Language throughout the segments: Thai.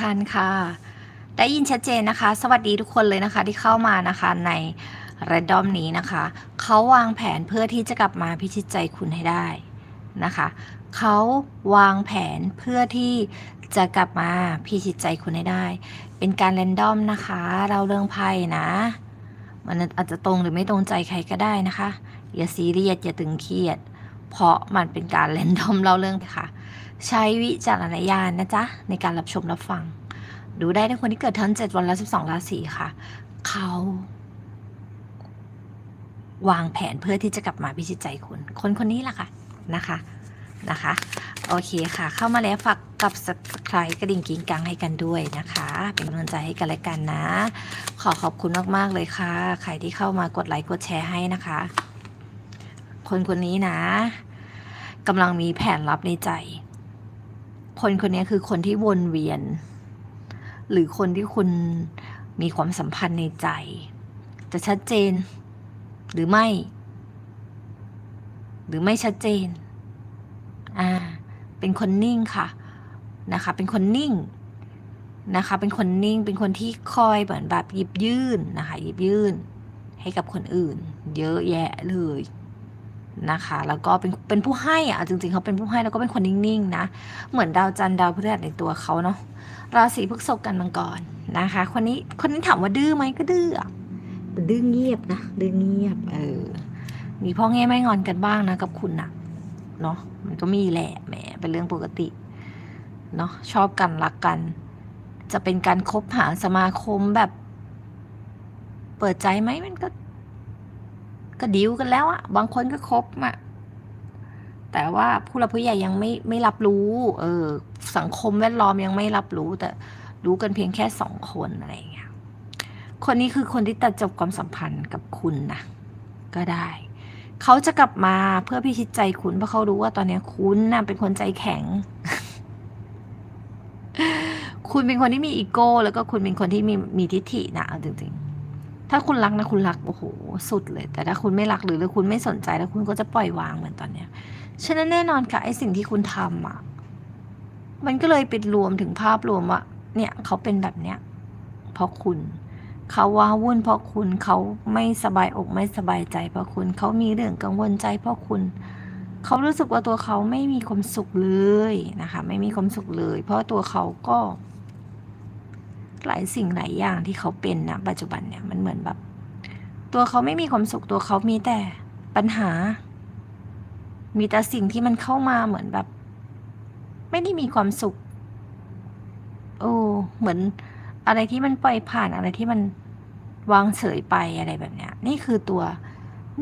ท่านค่ะ ได้ยินชัดเจนนะคะ สวัสดีทุกคนเลยนะคะที่เข้ามานะคะใน r รดอมนี้นะคะ เขาวางแผนเพื่อที่จะกลับมาพิชิตใจคุณให้ได้นะคะ เขาวางแผนเพื่อที่จะกลับมาพิชิตใจคุณให้ได้ เป็นการเรนดอมนะคะ เราเรื่องไพ่นะ มันอาจจะตรงหรือไม่ตรงใจใครก็ได้นะคะ อย่าซีเรียสอย่าตึงเครียด เพราะมันเป็นการเรนดอมเล่าเรื่องค่ะ ใช้วิจารณญาณนะจ๊ะ ในการรับชมรับฟัง ดูได้ในคนที่เกิดทั้งเจ็ดวันและสิบสองราศีค่ะ เขา วางแผนเพื่อที่จะกลับมาพิชิตใจคุณ คนคนนี้ล่ะค่ะนะคะนะคะ โอเคค่ะ เข้ามาแล้วฝากกับ subscribe กระดิ่งกิ้งกังให้กันด้วยนะคะ เป็นกำลังใจให้กันและกันนะ ขอขอบคุณมาก ๆ เลยค่ะ ใครที่เข้ามากดไลค์กดแชร์ให้นะคะ คนคนนี้นะกำลังมีแผนลับในใจ คนคนนี้คือคนที่วนเวียน หรือคนที่คุณมีความสัมพันธ์ในใจ จะชัดเจน หรือไม่ หรือไม่ชัดเจน อ่า เป็นคนนิ่งค่ะนะคะ เป็นคนนิ่งนะคะ เป็นคนนิ่ง เป็นคนที่คอยเหมือนแบบหยิบยื่นนะคะ หยิบยื่นให้กับคนอื่น เยอะแยะเลย นะคะ แล้วก็เป็นเป็นผู้ให้อะจริงๆเขาเป็นผู้ให้แล้วก็เป็นคนนิ่งๆนะเหมือนดาวจันทร์ดาวพฤหัสในตัวเขาเนาะราศีพฤษภกันมังกรนะคะ คนนี้คนนี้ถามว่าดื้อไหมก็ดื้อแต่ดื้อเงียบนะดื้อเงียบเออมีพ่อแง่ไม่งอนกันบ้างนะกับคุณนะเนาะมันก็มีแหละแหมเป็นเรื่องปกติเนาะชอบกันรักกัน จะเป็นการคบหาสมาคมแบบ เปิดใจไหมมันก็ ก็ดิวกันแล้วอะบางคนก็คบอะแต่ว่าผู้หลักผู้ใหญ่ยังไม่ไม่รับรู้ เออ สังคมแวดล้อมยังไม่รับรู้ แต่รู้กันเพียงแค่สองคนอะไรอย่างเงี้ยคนนี้คือคนที่ตัดจบความสัมพันธ์กับคุณนะก็ได้ เขาจะกลับมาเพื่อพิชิตใจคุณเพราะเขารู้ว่าตอนเนี้ยคุณน่ะเป็นคนใจแข็ง คุณเป็นคนที่มีอีโก้ แล้วก็คุณเป็นคนที่มีมีทิฐินะจริงๆ ถ้าคุณรักนะคุณรักโอ้โหสุดเลย แต่ถ้าคุณไม่รักหรือคุณไม่สนใจแล้วคุณก็จะปล่อยวางเหมือนตอนเนี้ยฉะนั้นแน่นอนค่ะไอ้สิ่งที่คุณทำอะมันก็เลยเป็นรวมถึงภาพรวมว่าเนี่ยเขาเป็นแบบเนี้ยเพราะคุณเขาว้าวุ่นเพราะคุณเขาไม่สบายอกไม่สบายใจเพราะคุณเขามีเรื่องกังวลใจเพราะคุณเขารู้สึกว่าตัวเขาไม่มีความสุขเลยนะคะ ไม่มีความสุขเลย เพราะตัวเขาก็ หลายสิ่งหลายอย่างที่เขาเป็นนะปัจจุบันเนี่ยมันเหมือนแบบ ตัวเขาไม่มีความสุขตัวเขามีแต่ปัญหา มีแต่สิ่งที่มันเข้ามาเหมือนแบบ ไม่ได้มีความสุขโอ้เหมือนอะไรที่มันปล่อยผ่านอะไรที่มันวางเฉยไปอะไรแบบเนี้ย นี่คือตัว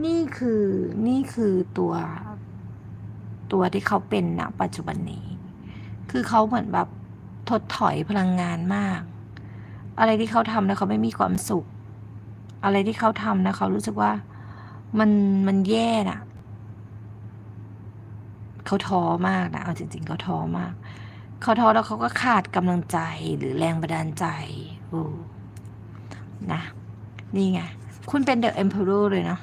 นี่คือนี่คือตัวตัวที่เขาเป็นณปัจจุบันนี้ คือเขาเหมือนแบบถดถอยพลังงานมาก อะไรที่เขาทำแล้วเขาไม่มีความสุข อะไรที่เขาทำนะเขารู้สึกว่ามันมันแย่น่ะ เขาท้อมากนะเอาจริง ๆ เขาท้อมาก เขาท้อแล้วเขาก็ขาดกำลังใจหรือแรงบันดาลใจโอ้นะนี่ไง คุณเป็นเดอะเอ็มเพอเรอร์เลยนะ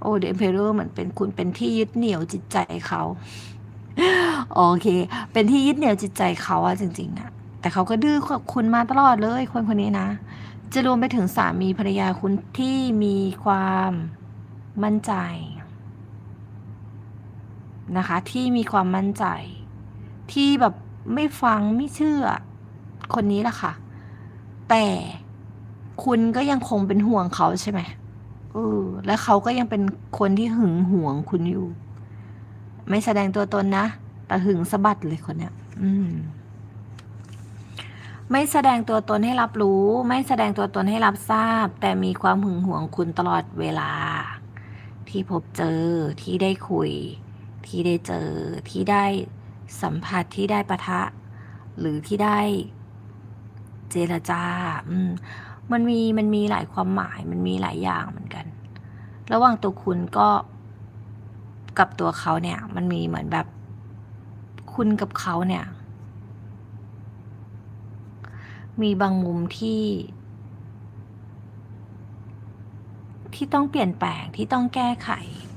โอ้เดอะเอ็มเพอเรอร์เหมือนเป็นคุณเป็นที่ยึดเหนี่ยวจิตใจเขา โอเค เป็นที่ยึดเหนี่ยวจิตใจเขาอะจริง ๆอะ แต่เขาก็ดื้อกับคุณมาตลอดเลยคนคนนี้นะ จะรวมไปถึงสามีภรรยาคุณที่มีความมั่นใจนะคะ ที่มีความมั่นใจ ที่แบบไม่ฟังไม่เชื่อ คนนี้แหละค่ะ แต่คุณก็ยังคงเป็นห่วงเขาใช่ไหมเออและเขาก็ยังเป็นคนที่หึงหวงคุณอยู่ ไม่แสดงตัวตนนะ แต่หึงสะบัดเลยคนเนี้ย อืม ไม่แสดงตัวตนให้รับรู้ ไม่แสดงตัวตนให้รับทราบ แต่มีความหึงหวงคุณตลอดเวลา ที่พบเจอที่ได้คุย ที่ได้เจอที่ได้สัมผัสที่ได้ปะทะ หรือที่ได้เจรจาอืมมันมีมันมีหลายความหมายมันมีหลายอย่างเหมือนกัน ระหว่างตัวคุณก็กับตัวเขาเนี่ย มันมีเหมือนแบบคุณกับเขาเนี่ย มีบางมุมที่ ที่ต้องเปลี่ยนแปลงที่ต้องแก้ไข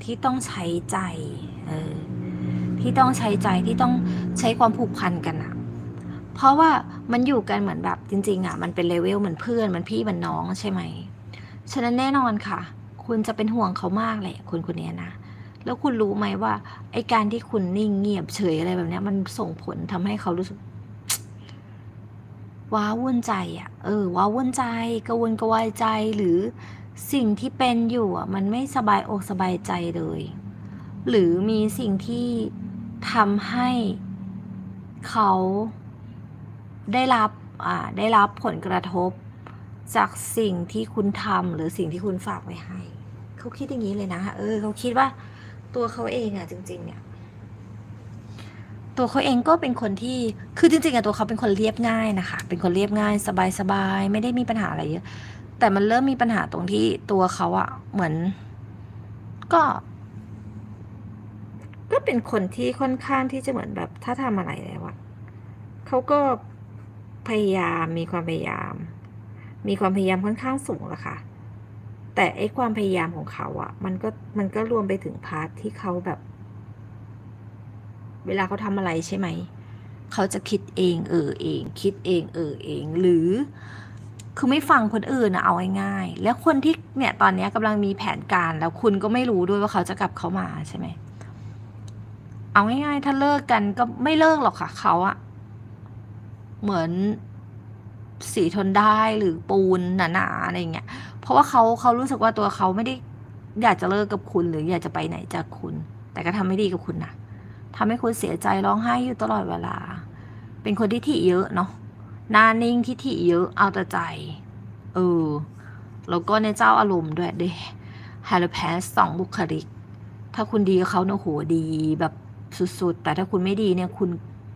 ที่ต้องใช้ใจเออที่ต้องใช้ใจที่ต้องใช้ความผูกพันกันอะเพราะว่ามันอยู่กันเหมือนแบบจริง ๆอะมันเป็นเลเวลเหมือนเพื่อนเหมือนพี่เหมือนน้องใช่ไหมฉะนั้นแน่นอนค่ะ คุณจะเป็นห่วงเขามากเลยคนคนนี้นะแล้วคุณรู้ไหมว่าไอการที่คุณนิ่งเงียบเฉยอะไรแบบนี้มันส่งผลทำให้เขารู้สึก ว้าวุ่นใจอะ เออ ว้าวุ่นใจกระวนกระวายใจหรือสิ่งที่เป็นอยู่อะ มันไม่สบายอกสบายใจเลย หรือมีสิ่งที่ทำให้เขาได้รับอ่าได้รับผลกระทบ จากสิ่งที่คุณทำหรือสิ่งที่คุณฝากไว้ให้ เขาคิดอย่างนี้เลยนะ เออ เขาคิดว่าตัวเขาเองอะจริง ๆ เนี่ย ตัวเขาเองก็เป็นคนที่ คือจริงๆอะตัวเขาเป็นคนเรียบง่ายนะคะ เป็นคนเรียบง่ายสบายๆ ไม่ได้มีปัญหาอะไรเยอะ แต่มันเริ่มมีปัญหาตรงที่ตัวเขาอะเหมือน ก็ ก็เป็นคนที่ค่อนข้างที่จะเหมือนแบบ ถ้าทำอะไรแล้วอะเขาก็พยายามมีความพยายาม มีความพยายามค่อนข้างสูงอะค่ะ แต่ไอ้ความพยายามของเขาอะมันก็มันก็รวมไปถึงพาร์ทที่เขาแบบ เวลาเขาทำอะไรใช่ไหม เขาจะคิดเองเออเอง คิดเองเออเอง หรือ คือไม่ฟังคนอื่นนะเอาง่ายๆแล้วคนที่เนี่ยตอนนี้กำลังมีแผนการแล้วคุณก็ไม่รู้ด้วยว่าเขาจะกลับเขามาใช่ไหมเอาง่ายๆถ้าเลิกกันก็ไม่เลิกหรอกค่ะเขาอะเหมือนสีทนได้หรือปูนหนาๆอะไรเงี้ย เพราะว่าเขาเขารู้สึกว่าตัวเขาไม่ได้อยากจะเลิกกับคุณหรืออยากจะไปไหนจากคุณ แต่ก็ทำไม่ดีกับคุณนะ ทำให้คุณเสียใจร้องไห้อยู่ตลอดเวลา เป็นคนที่ถี่เยอะเนาะหน้านิ่งที่ถี่เยอะเอาแต่ใจ เออ แล้วก็ในเจ้าอารมณ์ด้วยด้ฮาร์แพสสองบุคลิก ถ้าคุณดีกับเขาเนี่ยโหดีแบบสุดๆ แต่ถ้าคุณไม่ดีเนี่ยคุณ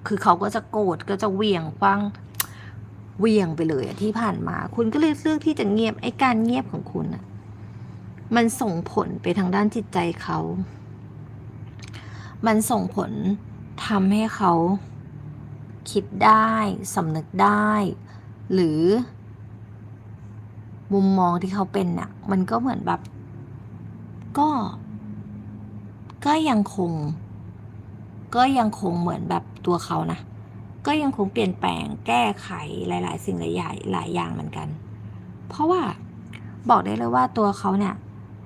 คือเขาก็จะโกรธก็จะเวียงคว้างเวียงไปเลยอะที่ผ่านมา คุณก็เลยเลือกที่จะเงียบไอ้การเงียบของคุณอะมันส่งผลไปทางด้านจิตใจเขา มันส่งผลทำให้เขาคิดได้สำนึกได้ หรือ มุมมองที่เขาเป็นน่ะมันก็เหมือนแบบ ก็ ก็ยังคง ก็ยังคงเหมือนแบบตัวเขานะก็ยังคงเปลี่ยนแปลงแก้ไขหลาย ๆ สิ่งหลายอย่างหลายอย่างเหมือนกัน เพราะว่าบอกได้เลยว่าตัวเขาเนี่ย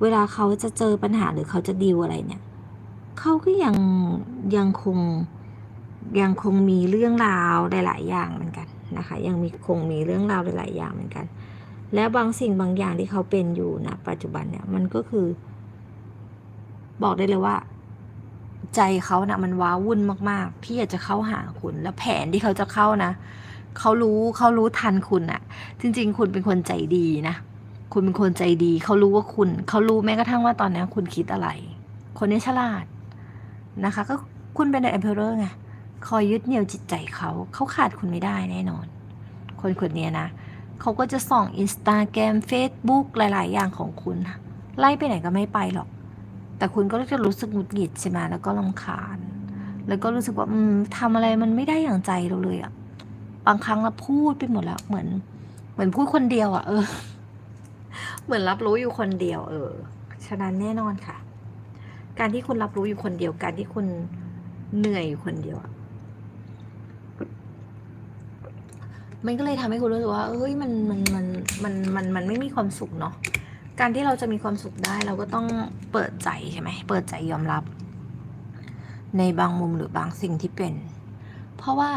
เวลาเขาจะเจอปัญหาหรือเขาจะดีลอะไรเนี่ย เขาก็ยังยังคงยังคงมีเรื่องราวหลาย ๆ อย่างเหมือนกันนะคะ ยังมีคงมีเรื่องราวหลาย ๆ อย่างเหมือนกัน และบางสิ่งบางอย่างที่เขาเป็นอยู่นะปัจจุบันเนี่ยมันก็คือ บอกได้เลยว่า ใจเขานะ่ะมันว้าวุ่นมาก ๆ ที่อยากจะเข้าหาคุณ แล้วแผนที่เขาจะเข้านะเขารู้เขารู้ทันคุณอะจริง ๆ คุณเป็นคนใจดีนะคุณเป็นคนใจดี เขารู้ว่าคุณ เขารู้แม้กระทั่งว่าตอนนี้คุณคิดอะไร คนนี้ฉลาด นะคะ ก็คุณเป็นเดอะเอ็มเพอเรอร์ไงคอยยึดเหนี่ยวจิตใจเขาเขาขาดคุณไม่ได้แน่นอน คนคนนี้นะเขาก็จะส่องอินสตาแกรมเฟซบุ๊กหลาย ๆ อย่างของคุณ ไล่ไปไหนก็ไม่ไปหรอก แต่คุณก็จะรู้สึกหงุดหงิดใช่ไหมแล้วก็ลำคาญ แล้วก็รู้สึกว่าอืมทำอะไรมันไม่ได้อย่างใจเราเลยอะบางครั้งเราพูดไปหมดแล้วเหมือน เหมือนพูดคนเดียวอะเออ เหมือนรับรู้อยู่คนเดียว เออฉะนั้นแน่นอนค่ะ การที่คุณรับรู้อยู่คนเดียวการที่คุณเหนื่อยอยู่คนเดียวมันก็เลยทำให้คุณรู้สึกว่า เอ้ย มัน มัน มัน มัน มัน มันไม่มีความสุขเนาะ การที่เราจะมีความสุขได้เราก็ต้องเปิดใจใช่ไหม เปิดใจยอมรับ ในบางมุมหรือบางสิ่งที่เป็น เพราะว่า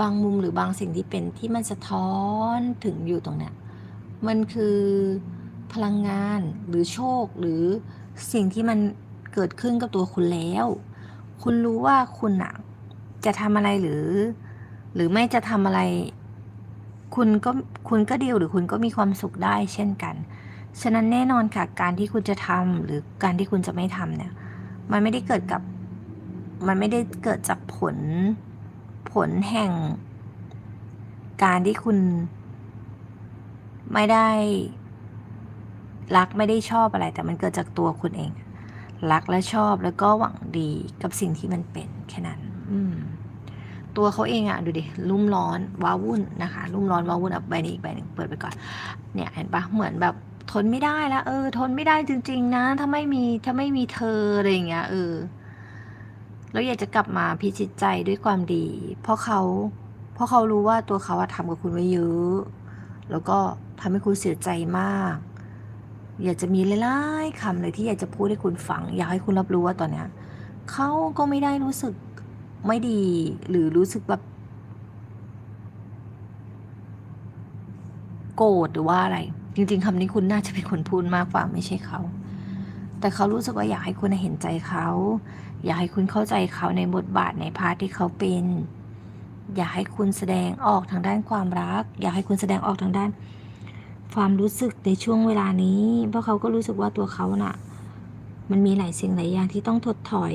บางมุมหรือบางสิ่งที่เป็นที่มันสะท้อนถึงอยู่ตรงเนี้ย มันคือพลังงานหรือโชคหรือสิ่งที่มัน เกิดขึ้นกับตัวคุณแล้ว คุณรู้ว่าคุณอะจะทำอะไรหรือ หรือไม่จะทำอะไร คุณก็คุณก็เดีลหรือคุณก็มีความสุขได้เช่นกัน ฉะนั้นแน่นอนค่ะการที่คุณจะทำหรือการที่คุณจะไม่ทำเนี่ย มันไม่ได้เกิดกับ มันไม่ได้เกิดจากผลผลแห่ง การที่คุณไม่ได้รักไม่ได้ชอบอะไร แต่มันเกิดจากตัวคุณเอง รักและชอบแล้วก็หวังดีกับสิ่งที่มันเป็นแค่นั้นตัวเขาเองอะดูดิรุ่มร้อนว้าวุ่นนะคะ รุ่มร้อนว้าวุ่นอะใบนี้อีกใบหนึ่งเปิดไปก่อน เนี่ยเห็นปะเหมือนแบบทนไม่ได้แล้วเออ ทนไม่ได้จริง ๆ นะ ถ้าไม่มีถ้าไม่มีเธออะไรอย่างเงี้ยเออแล้วอยากจะกลับมาพิชิตใจด้วยความดี เพราะเขาเพราะเขารู้ว่าตัวเขาทำกับคุณไว้เยอะ แล้วก็ทำให้คุณเสียใจมาก อยากจะมีหลายๆคำเลยที่อยากจะพูดให้คุณฟัง อยากให้คุณรับรู้ว่าตอนเนี้ยเขาก็ไม่ได้รู้สึกไม่ดี หรือรู้สึกแบบโกรธหรือว่าอะไร จริง ๆคำนี้คุณน่าจะเป็นคนพูดมากกว่าไม่ใช่เขา แต่เขารู้สึกว่าอยากให้คุณเห็นใจเขา อยากให้คุณเข้าใจเขาในบทบาทในพาร์ทที่เขาเป็น อยากให้คุณแสดงออกทางด้านความรัก อยากให้คุณแสดงออกทางด้าน ความรู้สึกในช่วงเวลานี้ เพราะเขาก็รู้สึกว่าตัวเขาน่ะ มันมีหลายสิ่งหลายอย่างที่ต้องถดถอย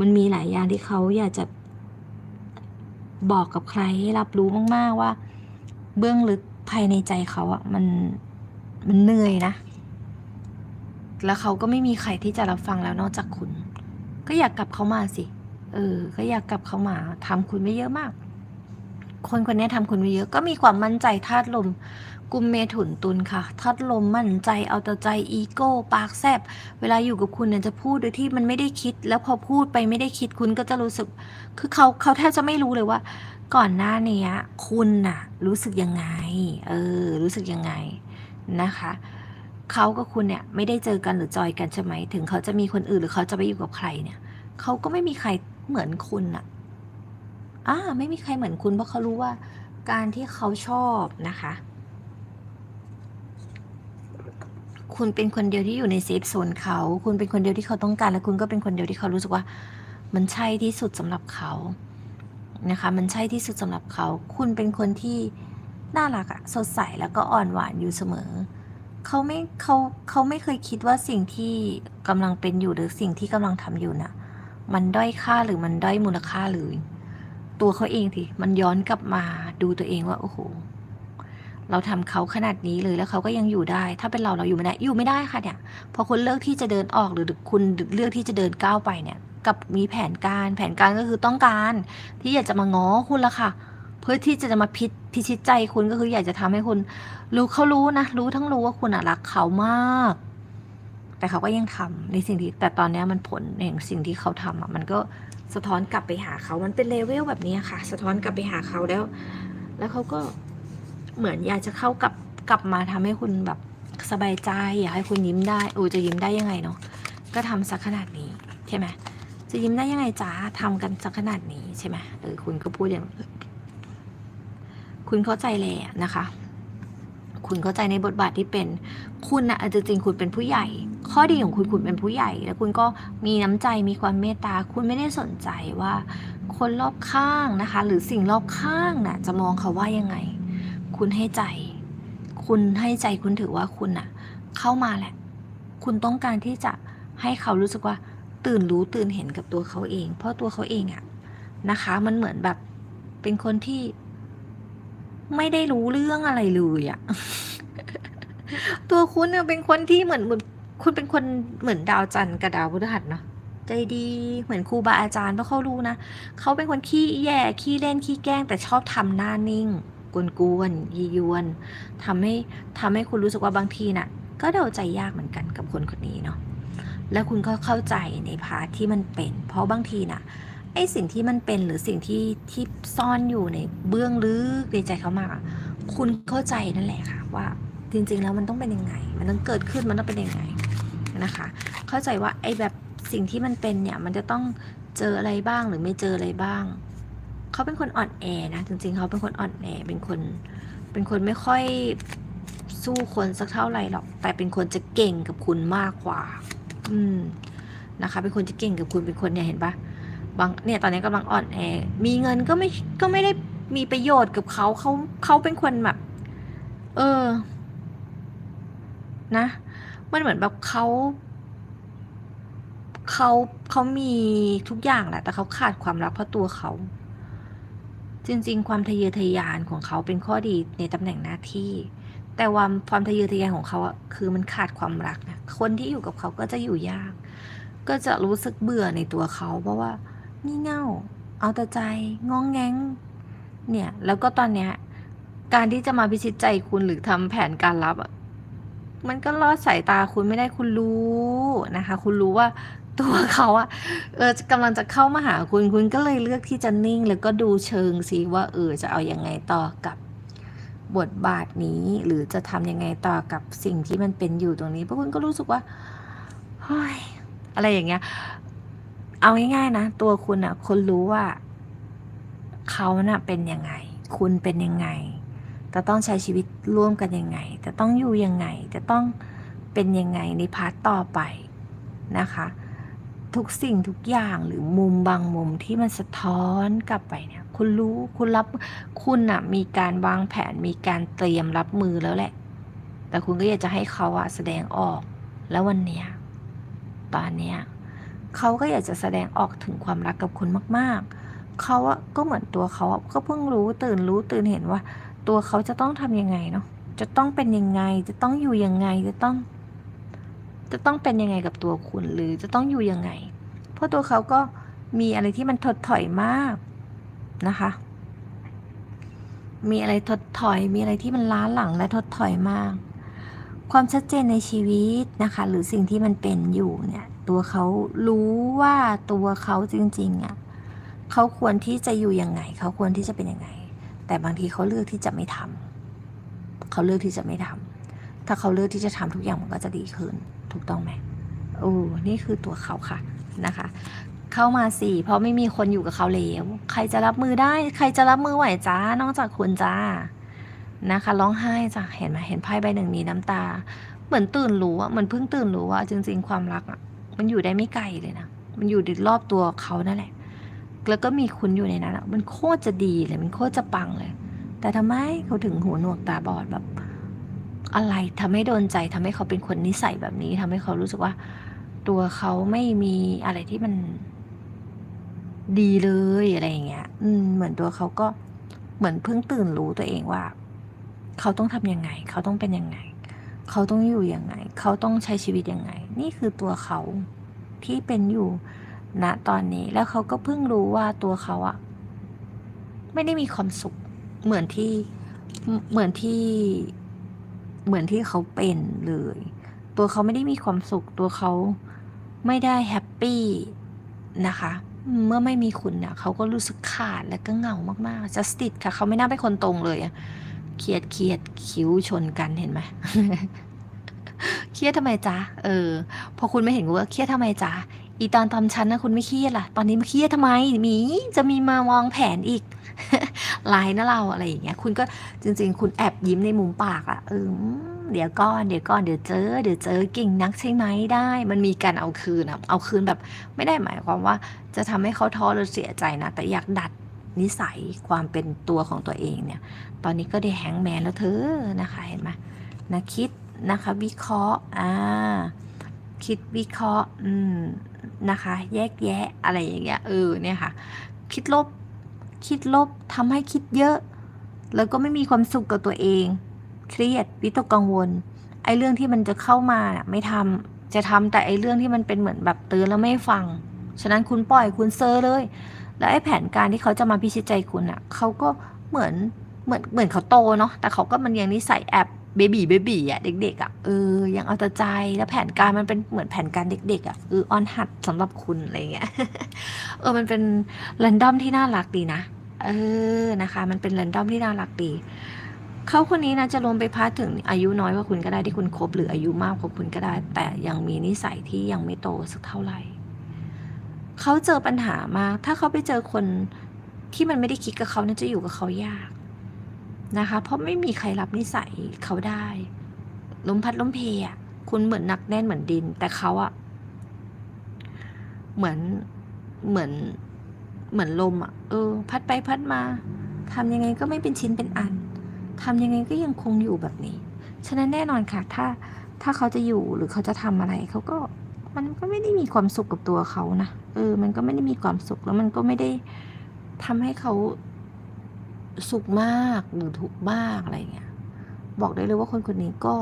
มันมีหลายอย่างที่เขาอยากจะบอกกับใครให้รับรู้มาก ๆ ว่า เบื้องลึกภายในใจเขาอะมันมันเหนื่อยนะ แล้วเขาก็ไม่มีใครที่จะรับฟังแล้วนอกจากคุณ ก็อยากกลับเขามาสิ เออ ก็อยากกลับเขามาทำคุณไม่เยอะมาก คนคนนี้ทำคุณไม่เยอะ ก็มีความมั่นใจธาตุลม กุมเมถุนตุลค่ะธาตุลมมั่นใจเอาแต่ใจอีโก้ปากแซบเวลาอยู่กับคุณเนี่ยจะพูดโดยที่มันไม่ได้คิด แล้วพอพูดไปไม่ได้คิดคุณก็จะรู้สึก คือเขาเขาแทบจะไม่รู้เลยว่า ก่อนหน้านี้คุณน่ะ รู้สึกยังไง เออ รู้สึกยังไงนะคะเขากับคุณเนี่ยไม่ได้เจอกันหรือจอยกันใช่ไหมถึงเขาจะมีคนอื่นหรือเขาจะไปอยู่กับใครเนี่ยเขาก็ไม่มีใครเหมือนคุณน่ะอ่าไม่มีใครเหมือนคุณเพราะเขารู้ว่าการที่เขาชอบนะคะ คุณเป็นคนเดียวที่อยู่ในเซฟโซนเขา คุณเป็นคนเดียวที่เขาต้องการ และคุณก็เป็นคนเดียวที่เขารู้สึกว่า มันใช่ที่สุดสำหรับเขานะคะ มันใช่ที่สุดสำหรับเขา คุณเป็นคนที่น่ารักอะสดใสแล้วก็อ่อนหวานอยู่เสมอ เขาไม่เขาเขาไม่เคยคิดว่าสิ่งที่กำลังเป็นอยู่หรือสิ่งที่กำลังทำอยู่น่ะ มันด้อยค่าหรือมันด้อยมูลค่าเลย ตัวเขาเองทีมันย้อนกลับมาดูตัวเองว่าโอ้โห เราทำเขาขนาดนี้เลยแล้วเขาก็ยังอยู่ได้ ถ้าเป็นเราเราอยู่ไม่ได้อยู่ไม่ได้ค่ะเนี่ยพอคุณเลือกที่จะเดินออกหรือคุณเลือกที่จะเดินก้าวไปเนี่ย กับมีแผนการแผนการก็คือต้องการ ที่อยากจะมาง้อคุณละค่ะ เพื่อที่จะจะมาพิพิชิตใจคุณก็คืออยากจะทำให้คุณ รู้เขารู้นะรู้ทั้งรู้ว่าคุณอะรักเขามาก แต่เขาก็ยังทำในสิ่งที่แต่ตอนนี้มันผลแห่งสิ่งที่เขาทำอะมันก็สะท้อนกลับไปหาเขามันเป็นเลเวลแบบนี้ค่ะ สะท้อนกลับไปหาเขาแล้ว แล้วเขาก็ เหมือนอยากจะเข้ากลับกลับมาทำให้คุณแบบสบายใจ อยากให้คุณยิ้มได้โอ้จะยิ้มได้ยังไงเนาะก็ทำสักขนาดนี้ใช่ไหมจะยิ้มได้ยังไงจ้าทำกันสักขนาดนี้ใช่ไหมเออคุณก็พูดอย่าง คุณเข้าใจเลยอะนะคะ คุณเข้าใจในบทบาทที่เป็นคุณนะอาจจะจริงคุณเป็นผู้ใหญ่ ข้อดีของคุณคุณเป็นผู้ใหญ่ แล้วคุณก็มีน้ำใจมีความเมตตา คุณไม่ได้สนใจว่า คนรอบข้างนะคะ หรือสิ่งรอบข้างน่ะ จะมองเขาว่ายังไง คุณให้ใจ คุณให้ใจคุณถือว่าคุณน่ะเข้ามาแหละ คุณต้องการที่จะให้เขารู้สึกว่า ตื่นรู้ตื่นเห็นกับตัวเขาเอง เพราะตัวเขาเองอะนะคะ มันเหมือนแบบ เป็นคนที่ ไม่ได้รู้เรื่องอะไรเลยอะตัวคุณเนี่ยเป็นคนที่เหมือนเหมือนคุณเป็นคนเหมือนดาวจันทร์กับดาวพฤหัสเนาะใจดีเหมือนครูบาอาจารย์เพราะเขารู้นะเขาเป็นคนขี้แย่ขี้เล่นขี้แกล้งแต่ชอบทำหน้านิ่ง กวนๆยียวนทำให้ทำให้คุณรู้สึกว่าบางทีน่ะ ก็เดาใจยากเหมือนกันกับคนคนนี้เนาะแล้วคุณก็เข้าใจในพาร์ทที่มันเป็น เพราะบางทีน่ะไอสิ่งที่มันเป็นหรือสิ่งที่ที่ซ่อนอยู่ในเบื้องลึกในใจเขามากคุณเข้าใจนั่นแหละค่ะว่าจริงๆแล้วมันต้องเป็นยังไง มันต้องเกิดขึ้นมันต้องเป็นยังไงนะคะ เข้าใจว่าไอ้แบบสิ่งที่มันเป็นเนี่ยมันจะต้องเจออะไรบ้างหรือไม่เจออะไรบ้าง เขาเป็นคนอ่อนแอนะ จริง ๆ เขาเป็นคนอ่อนแอ เป็นคน เป็นคนไม่ค่อยสู้คนสักเท่าไหร่หรอก แต่เป็นคนจะเก่งกับคุณมากกว่า อืม นะคะ เป็นคนจะเก่งกับคุณ เป็นคนเนี่ยเห็นปะบาง เนี่ย ตอนนี้กำลังอ่อนแอ มีเงินก็ไม่ ก็ไม่ได้มีประโยชน์กับเขาเขาเขาเป็นคนแบบ เออ นะ มันเหมือนแบบเขาเขาเขามีทุกอย่างแหละ แต่เขาขาดความรักเพราะตัวเขา จริง ๆ ความทะเยอทะยานของเขาเป็นข้อดีในตำแหน่งหน้าที่ แต่ความความทะเยอทะยานของเขาอะคือมันขาดความรักนะคนที่อยู่กับเขาก็จะอยู่ยาก ก็จะรู้สึกเบื่อในตัวเขา เพราะว่างี่เง่า เอาแต่ใจงองแงงเนี่ยแล้วก็ตอนเนี้ยการที่จะมาพิชิตใจคุณหรือทำแผนการรับอะมันก็ลอดสายตาคุณไม่ได้คุณรู้นะคะ คุณรู้ว่า ตัวเขาอะเออกำลังจะเข้ามาหาคุณคุณก็เลยเลือกที่จะนิ่ง แล้วก็ดูเชิงสิว่าเออจะเอายังไงต่อกับบทบาทนี้ หรือจะทำยังไงต่อกับสิ่งที่มันเป็นอยู่ตรงนี้เพราะคุณก็รู้สึกว่าเฮ้ยอะไรอย่างเงี้ย เอาง่ายๆนะตัวคุณอะคนรู้ว่าเขาน่ะเป็นยังไง คุณเป็นยังไงจะต้องใช้ชีวิตร่วมกันยังไงจะต้องอยู่ยังไงจะต้องเป็นยังไงในพาร์ตต่อไปนะคะ ทุกสิ่งทุกอย่างหรือมุมบางมุมที่มันสะท้อนกลับไปเนี่ย คุณรู้คุณรับคุณอะมีการวางแผนมีการเตรียมรับมือแล้วแหละ แต่คุณก็อยากจะให้เขาอะแสดงออก แล้ววันเนี้ยตอนเนี้ยเขาก็อยากจะแสดงออกถึงความรักกับคุณมาก ๆ เขาอะก็เหมือนตัวเขาอะก็เพิ่งรู้ตื่นรู้ตื่นเห็นว่า ตัวเขาจะต้องทำยังไงเนาะจะต้องเป็นยังไง จะต้องอยู่ยังไงจะต้อง จะต้องเป็นยังไงกับตัวคุณหรือจะต้องอยู่ยังไง เพราะตัวเขาก็มีอะไรที่มันถดถอยมากนะคะ มีอะไรถดถอย มีอะไรที่มันล้าหลังและถดถอยมาก ความชัดเจนในชีวิตนะคะ หรือสิ่งที่มันเป็นอยู่เนี่ย ตัวเขารู้ว่าตัวเขาจริงๆอะ่ะเขาควรที่จะอยู่ยังไง เขาควรที่จะเป็นยังไง แต่บางทีเขาเลือกที่จะไม่ทำเขาเลือกที่จะไม่ทำถ้าเขาเลือกที่จะทำทุกอย่างมันก็จะดีขึ้น ถูกต้องไหมโอ้นี่คือตัวเขาค่ะนะคะ เข้ามาสิเพราะไม่มีคนอยู่กับเขาแล้วใครจะรับมือได้ ใครจะรับมือไหวจ้านอกจากคุณจ้านะคะร้องไห้จ้ะเห็นไหมเห็นไพ่ใบหนึ่งมีน้ำตา เหมือนตื่นรู้อะเหมือนเพิ่งตื่นรู้ว่าจริง ๆ ความรักอะมันอยู่ได้ไม่ไกลเลยนะมันอยู่รอบตัวเขานั่นแหละ แล้วก็มีคุณอยู่ในนั้นอะมันโคตรจะดีเลยมันโคตรจะปังเลย แต่ทำไมเขาถึงหูหนวกตาบอดแบบ อะไรทำให้โดนใจทำให้เขาเป็นคนนิสัยแบบนี้ทำให้เขารู้สึกว่า ตัวเขาไม่มีอะไรที่มันดีเลยอะไรอย่างเงี้ย อืม เหมือนตัวเขาก็เหมือนเพิ่งตื่นรู้ตัวเองว่า เขาต้องทำยังไง เขาต้องเป็นยังไง เขาต้องอยู่ยังไง เขาต้องใช้ชีวิตยังไง นี่คือตัวเขาที่เป็นอยู่ณตอนนี้ แล้วเขาก็เพิ่งรู้ว่าตัวเขาอะไม่ได้มีความสุข เหมือนที่เหมือนที่ เหมือนที่เขาเป็นเลย ตัวเขาไม่ได้มีความสุข ตัวเขาไม่ได้แฮปปี้นะคะ เมื่อไม่มีคุณเนี่ยเขาก็รู้สึกขาดและก็เหงามากๆ justice ค่ะ เขาไม่น่าเป็นคนตรงเลยอะเครียดเครียดคิ้วชนกันเห็นไหมเครียดทำไมจ๊ะ เออ พอคุณไม่เห็นว่าเครียดทำไมจ๊ะ อีตอนตอนฉันนะคุณไม่เครียดล่ะ ตอนนี้มาเครียดทำไม มี จะมีมาวางแผนอีก ลายนะเราอะไรอย่างเงี้ย คุณก็จริง ๆ คุณแอบยิ้มในมุมปากอะเออเดี๋ยวก่อนเดี๋ยวก่อนเดี๋ยวเจอ เดี๋ยวเจอเก่งนักใช่ไหมได้ มันมีการเอาคืนอะเอาคืนแบบ ไม่ได้หมายความว่าจะทำให้เขาท้อหรือเสียใจนะ แต่อยากดัดนิสัยความเป็นตัวของตัวเองเนี่ย ตอนนี้ก็ได้แฮงแมนแล้วเธอนะคะเห็นไหมนะคิดนะคะวิเคราะห์อ่าคิดวิเคราะห์อืมนะคะ แยกแยะอะไรอย่างเงี้ยเออเนี่ยค่ะ คิดลบ คิดลบทำให้คิดเยอะ แล้วก็ไม่มีความสุขกับตัวเอง เครียดวิตกกังวล ไอ้เรื่องที่มันจะเข้ามาน่ะไม่ทำจะทำแต่ไอ้เรื่องที่มันเป็นเหมือนแบบเตือนแล้วไม่ฟัง ฉะนั้นคุณปล่อยคุณเซอร์เลย แล้วไอ้แผนการที่เขาจะมาพิชิตใจคุณอะเขาก็เหมือนเหมือนเหมือนเขาโตเนาะแต่เขาก็มันยังนิสัยแอบเบบีเบบีอะเด็กๆอะเออยังเอาแต่ใจแล้วแผนการมันเป็นเหมือนแผนการเด็กๆอะเออออนหัดสำหรับคุณอะไรเงี้ยเออมันเป็นแรนดอมที่น่ารักดีนะ เออนะคะ มันเป็นแรนดอมที่น่ารักดีเขาคนนี้นะจะรวมไปพาร์ทถึงอายุน้อยกว่าคุณก็ได้ที่คุณคบหรืออายุมากกว่าคุณก็ได้ แต่ยังมีนิสัยที่ยังไม่โตสักเท่าไหร่เขาเจอปัญหามาก ถ้าเขาไปเจอคนที่มันไม่ได้คิดกับเขาน่าจะอยู่กับเขายากนะคะ เพราะไม่มีใครรับนิสัยเขาได้ล้มพัดล้มเพอะคุณเหมือนหนักแน่นเหมือนดิน แต่เขาอะเหมือนเหมือน เหมือนลมอะเออ พัดไปพัดมาทำยังไงก็ไม่เป็นชิ้นเป็นอันทำยังไงก็ยังคงอยู่แบบนี้ ฉะนั้นแน่นอนค่ะ ถ้าถ้าเขาจะอยู่หรือเขาจะทำอะไรเขาก็มันก็ไม่ได้มีความสุขกับตัวเขานะ เออ มันก็ไม่ได้มีความสุขแล้วมันก็ไม่ได้ทำให้เขาสุขมากหรือทุกข์มากอะไรเงี้ย บอกได้เลยว่าคนคนนี้ก็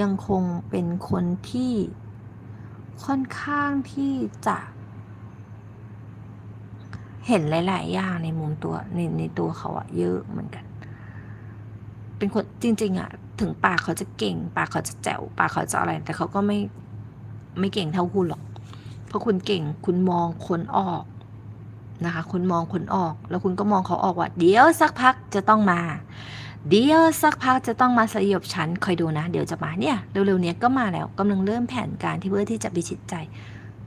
ยังคงเป็นคนที่ค่อนข้างที่จะ เห็นหลาย ๆ อย่างในมุมตัวในในตัวเขาอะเยอะเหมือนกัน เป็นคนจริง ๆอะถึงปากเขาจะเก่ง ปากเขาจะแจ๋วปากเขาจะอะไร แต่เขาก็ไม่ไม่เก่งเท่าคุณหรอก เพราะคุณเก่งคุณมองคนออกนะคะ คุณมองคนออก แล้วคุณก็มองเขาออกว่า เดี๋ยวสักพักจะต้องมา เดี๋ยวสักพักจะต้องมาสยบฉันคอยดูนะ เดี๋ยวจะมาเนี่ยเร็วๆเนี้ยก็มาแล้วกำลังเริ่มแผนการที่เพื่อที่จะพิชิตใจ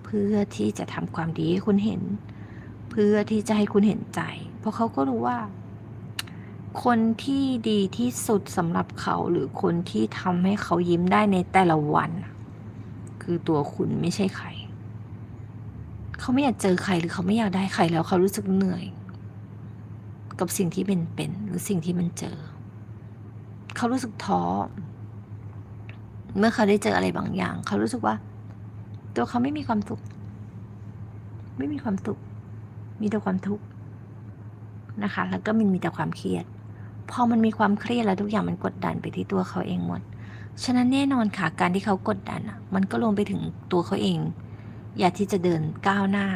เพื่อที่จะทำความดีให้คุณเห็น เพื่อที่จะให้คุณเห็นใจ เพราะเขาก็รู้ว่า คนที่ดีที่สุดสำหรับเขาหรือคนที่ทำให้เขายิ้มได้ในแต่ละวัน คือตัวคุณไม่ใช่ใคร เขาไม่อยากเจอใครหรือเขาไม่อยากได้ใครแล้วเขารู้สึกเหนื่อย กับสิ่งที่เป็นเป็นหรือสิ่งที่มันเจอ เขารู้สึกท้อเมื่อเขาได้เจออะไรบางอย่าง เขารู้สึกว่า ตัวเขาไม่มีความสุข ไม่มีความสุข มีแต่ความทุกข์นะคะ แล้วก็มันมีแต่ความเครียด พอมันมีความเครียดแล้วทุกอย่างมันกดดันไปที่ตัวเขาเองหมด ฉะนั้นแน่นอนค่ะ การที่เขากดดันอะ มันก็รวมไปถึงตัวเขาเอง อยากที่จะเดินก้าวหน้า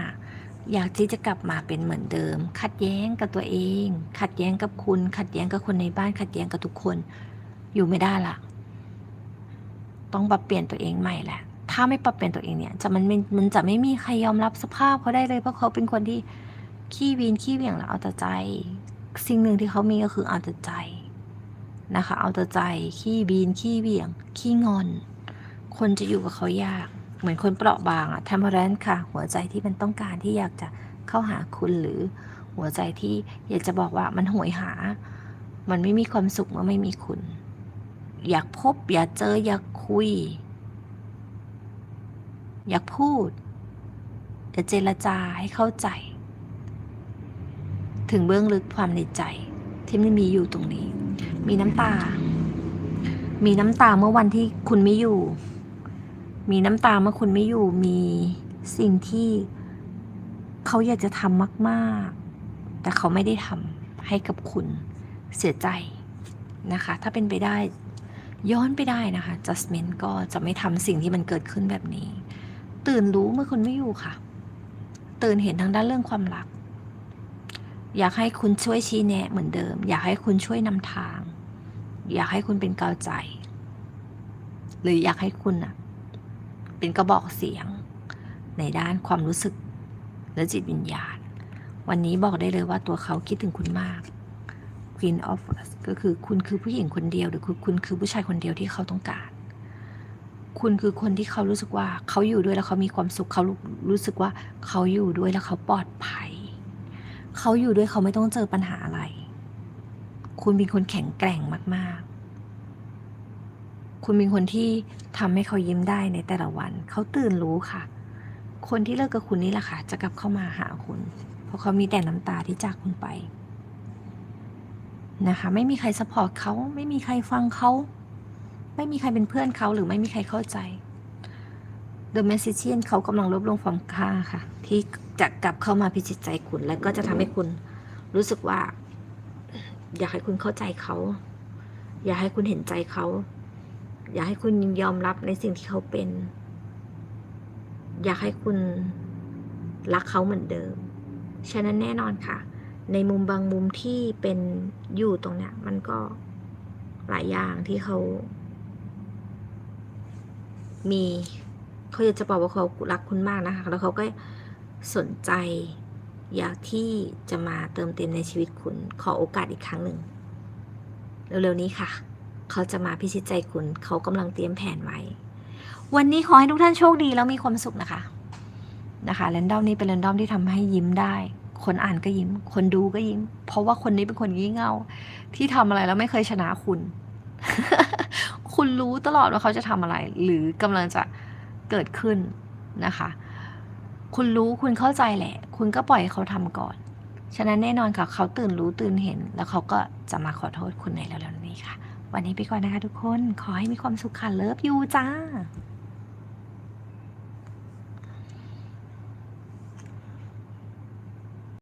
อยากที่จะกลับมาเป็นเหมือนเดิม ขัดแย้งกับตัวเอง ขัดแย้งกับคุณ ขัดแย้งกับคนในบ้าน ขัดแย้งกับทุกคน อยู่ไม่ได้ละต้องปรับเปลี่ยนตัวเองใหม่แหละถ้าไม่ปรับเปลี่ยนตัวเองเนี่ยจะมันมันจะไม่มีใครยอมรับสภาพเขาได้เลยเพราะเขาเป็นคนที่ ขี้วีนขี้เหวี่ยงแล้วเอาแต่ใจ สิ่งหนึ่งที่เขามีก็คือเอาแต่ใจนะคะ เอาแต่ใจขี้บีนขี้เบี่ยง ขี้งอน คนจะอยู่กับเขายาก เหมือนคนเปราะบางอะทมเพรนค่ะ หัวใจที่มันต้องการที่อยากจะเข้าหาคุณหรือหัวใจที่อยากจะบอกว่ามันห่วยหา มันไม่มีความสุขเมื่อไม่มีคุณ อยากพบ อยากเจออยากคุย อยากพูดอยากเจรจาให้เข้าใจ ถึงเบื้องลึกความในใจ ที่มันมีอยู่ตรงนี้ มีน้ำตา มีน้ำตาเมื่อวันที่คุณไม่อยู่ มีน้ำตาเมื่อคุณไม่อยู่ มีสิ่งที่เขาอยากจะทำมากๆ แต่เขาไม่ได้ทำให้กับคุณเสียใจนะคะ ถ้าเป็นไปได้ย้อนไปได้นะคะ justment ก็จะไม่ทำสิ่งที่มันเกิดขึ้นแบบนี้ ตื่นรู้เมื่อคุณไม่อยู่ค่ะ ตื่นเห็นทางด้านเรื่องความรัก อยากให้คุณช่วยชี้แนะเหมือนเดิม อยากให้คุณช่วยนำทาง อยากให้คุณเป็นกาวใจ หรืออยากให้คุณอะเป็นกระบอกเสียง ในด้านความรู้สึกและจิตวิญญาณ วันนี้บอกได้เลยว่าตัวเขาคิดถึงคุณมาก Queen of Us ก็คือคุณคือผู้หญิงคนเดียว หรือคุณคุณคือผู้ชายคนเดียวที่เขาต้องการ คุณคือคนที่เขารู้สึกว่าเขาอยู่ด้วยแล้วเขามีความสุขเขารู้รู้สึกว่าเขาอยู่ด้วยแล้วเขาปลอดภัย เขาอยู่ด้วยเขาไม่ต้องเจอปัญหาอะไร คุณเป็นคนแข็งแกร่งมาก ๆ คุณเป็นคนที่ทำให้เขายิ้มได้ในแต่ละวัน เขาตื่นรู้ค่ะ คนที่เลิกกับคุณนี่แหละค่ะ จะกลับเข้ามาหาคุณ เพราะเขามีแต่น้ำตาที่จากคุณไป นะคะ ไม่มีใครสปอร์ตเขา ไม่มีใครฟังเขา ไม่มีใครเป็นเพื่อนเขาหรือไม่มีใครเข้าใจ The Magician เขากำลังรวบรวมความค่าค่ะ ที่จะกลับเข้ามาพิจิตใจคุณ แล้วก็จะทำให้คุณรู้สึกว่า อยากให้คุณเข้าใจเขา อยากให้คุณเห็นใจเขา อยากให้คุณยอมรับในสิ่งที่เขาเป็น อยากให้คุณรักเขาเหมือนเดิม ฉะนั้นแน่นอนค่ะ ในมุมบางมุมที่เป็นอยู่ตรงเนี้ยมันก็หลายอย่างที่เขามี เขาอยากจะบอกว่าเขารักคุณมากนะคะ แล้วเขาก็สนใจอยากที่จะมาเติมเต็มในชีวิตคุณ ขอโอกาสอีกครั้งหนึ่ง เร็วๆนี้ค่ะ เขาจะมาพิชิตใจคุณ เขากำลังเตรียมแผนไว้ วันนี้ขอให้ทุกท่านโชคดีแล้วมีความสุขนะคะ นะคะแรนดอมนี้เป็นแรนดอมที่ทำให้ยิ้มได้ คนอ่านก็ยิ้ม คนดูก็ยิ้ม เพราะว่าคนนี้เป็นคนงี่เง่า ที่ทำอะไรแล้วไม่เคยชนะคุณ คุณรู้ตลอดว่าเขาจะทำอะไร หรือกำลังจะ เกิดขึ้นนะคะ คุณรู้คุณเข้าใจแหละ คุณก็ปล่อยเขาทำก่อน ฉะนั้นแน่นอนค่ะเขาตื่นรู้ตื่นเห็น แล้วเขาก็จะมาขอโทษคุณในเร็วๆนี้ค่ะ วันนี้ไปก่อนนะคะทุกคน ขอให้มีความสุขค่ะเลิฟยูจ้า